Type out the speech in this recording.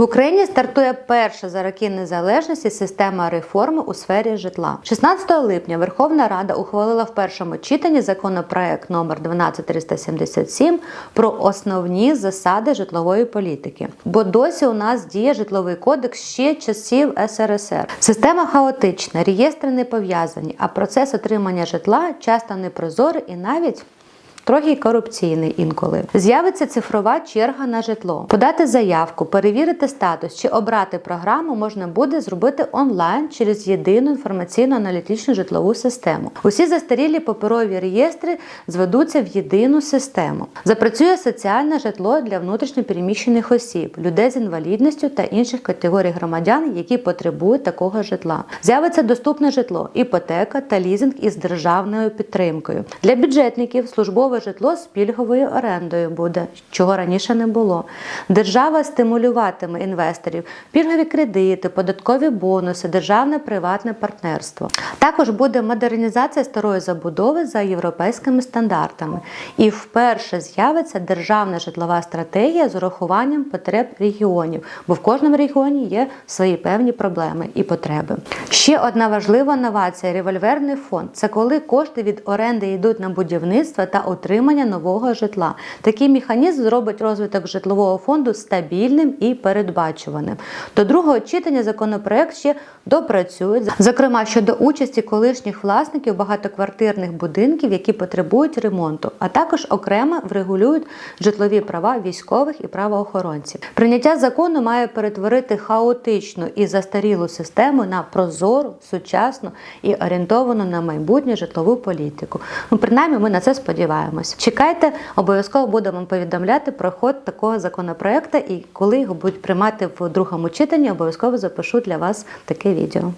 В Україні стартує перша за роки незалежності система реформи у сфері житла. 16 липня Верховна Рада ухвалила в першому читанні законопроект номер 12377 про основні засади житлової політики. Бо досі у нас діє житловий кодекс ще часів СРСР. Система хаотична, реєстри не пов'язані, а процес отримання житла часто непрозорий і навіть Трохи корупційний інколи. З'явиться цифрова черга на житло. Подати заявку, перевірити статус чи обрати програму можна буде зробити онлайн через єдину інформаційно-аналітичну житлову систему. Усі застарілі паперові реєстри зведуться в єдину систему. Запрацює соціальне житло для внутрішньопереміщених осіб, людей з інвалідністю та інших категорій громадян, які потребують такого житла. З'явиться доступне житло, іпотека та лізинг із державною підтримкою. Для бюджетників службове житло з пільговою орендою буде, чого раніше не було. Держава стимулюватиме інвесторів, пільгові кредити, податкові бонуси, державне приватне партнерство. Також буде модернізація старої забудови за європейськими стандартами. І вперше з'явиться державна житлова стратегія з урахуванням потреб регіонів, бо в кожному регіоні є свої певні проблеми і потреби. Ще одна важлива новація револьверний фонд це коли кошти від оренди йдуть на будівництво та утримання нового житла. Такий механізм зробить розвиток житлового фонду стабільним і передбачуваним. До другого читання законопроект ще допрацюють, зокрема щодо участі колишніх власників багатоквартирних будинків, які потребують ремонту, а також окремо врегулюють житлові права військових і правоохоронців. Прийняття закону має перетворити хаотичну і застарілу систему на прозору, сучасну і орієнтовану на майбутнє житлову політику. Ну, принаймні, ми на це сподіваємось. Чекайте, обов'язково будемо повідомляти про ход такого законопроекту і коли його будуть приймати в другому читанні, обов'язково запишу для вас таке відео.